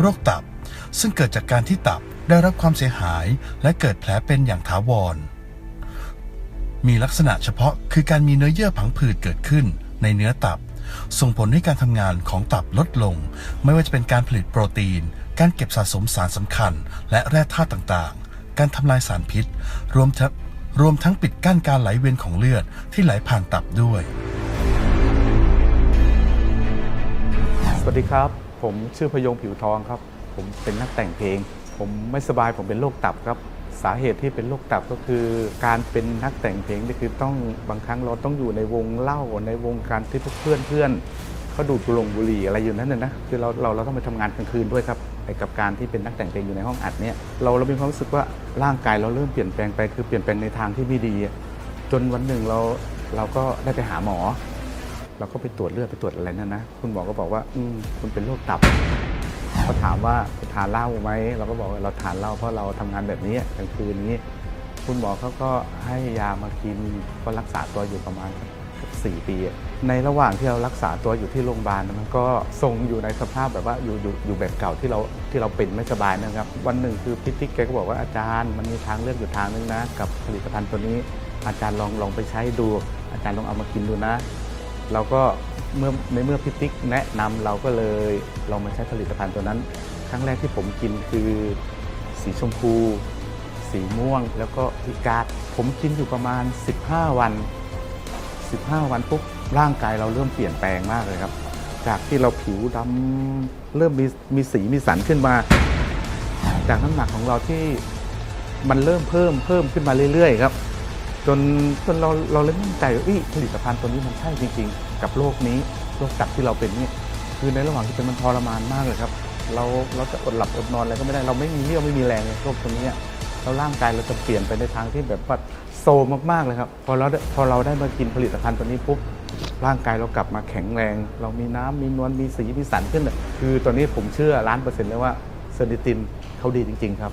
โรคตับ ซึ่งเกิดจากการที่ตับได้รับความเสียหายและเกิดแผลเป็นอย่างถาวร มีลักษณะเฉพาะคือการมีเนื้อเยื่อผังผืดเกิดขึ้นในเนื้อตับ ส่งผลให้การทำงานของตับลดลง ไม่ว่าจะเป็นการผลิตโปรตีน การเก็บสะสมสารสำคัญ และแร่ธาตุต่างๆ การทำลายสารพิษ รวมทั้งรวมทั้งปิดกั้นการไหลเวียนของเลือดที่ไหลผ่านตับด้วย สวัสดีครับ ผมชื่อพยงผิวทองครับ ผมเป็นนักแต่งเพลง ผมไม่สบายผมเป็นโรคตับครับ สาเหตุที่เป็นโรคตับก็คือ การเป็นนักแต่งเพลงนี่คือต้องบางครั้งเราต้องอยู่ในวงเล่าในวงการที่เพื่อนเพื่อนเขาดูดบุหรงบุหรี่อะไรอยู่นั่นน่ะนะคือเราเราเราต้องไปทำงานกลางคืนด้วยครับไอ้กับการที่เป็นนักแต่งเพลงอยู่ในห้องอัดเนี่ยเราเรามีความรู้สึกว่าร่างกายเราเริ่มเปลี่ยนแปลงไปคือเปลี่ยนแปลงในทางที่ไม่ดี จนวันหนึ่งเราเราก็ได้ไปหาหมอ เราก็ไปตรวจเลือดไปตรวจอะไรนั่นนะ คุณหมอก็บอกว่า อืมคุณเป็นโรคตับเขาถามว่าทานเหล้าไหมเราก็บอกว่าเราทานเหล้าเพราะเราทำงานแบบนี้กลางคืนนี้ คุณหมอเขาก็ให้ยามากินก็รักษาตัวอยู่ประมาณสักสี่ปี ในระหว่างที่เรารักษาตัวอยู่ที่โรงพยาบาลมันก็ทรงอยู่ในสภาพแบบว่าอยู่อยู่อยู่แบบเก่าที่เราที่เราเป็นไม่สบายนะครับ วันหนึ่งคือพิติกแกก็บอกว่าอาจารย์มันมีทางเลือกอยู่ทางนึงนะ กับผลิตภัณฑ์ตัวนี้ อาจารย์ลองลองไปใช้ดู อาจารย์ลองเอามากินดูนะ เราก็เมื่อในเมื่อพิติกแนะนำเราก็เลยลองมาใช้ผลิตภัณฑ์ตัวนั้น ครั้งแรกที่ผมกินคือ สีชมพู สีม่วง แล้วก็พิกาดผมกินอยู่ประมาณ 15 วัน 15 วันปุ๊บร่างกายเราเริ่มเปลี่ยนแปลงมากเลยครับ จากที่เราผิวดำเริ่มมีมีสีมีสันขึ้นมา จากน้ำหนักของเราที่มันเริ่มเพิ่มเพิ่มขึ้นมาเรื่อยๆครับ จนจนเราเราเลยมั่นใจว่าเอ้ยผลิตภัณฑ์ตัวนี้มันใช่จริง ๆ กับโรคนี้โรคตับที่เราเป็นเนี่ยคือในระหว่างที่เป็นมันทรมานมากเลยครับ เราเราจะอดหลับอดนอนอะไรก็ไม่ได้เราไม่มีเรี่ยวไม่มีแรงเลยโรคตัวนี้แล้วร่างกายเราจะเปลี่ยนไปในทางที่แบบว่าโซมากๆเลยครับพอเราพอเราได้มากินผลิตภัณฑ์ตัวนี้ปุ๊บร่างกายเรากลับมาแข็งแรง เรามีน้ำมีนวลมีสีมีสันขึ้นเลยคือตอนนี้ผมเชื่อล้านเปอร์เซ็นต์เลยว่าเซอร์นิตินเขาดีจริง ๆ ครับ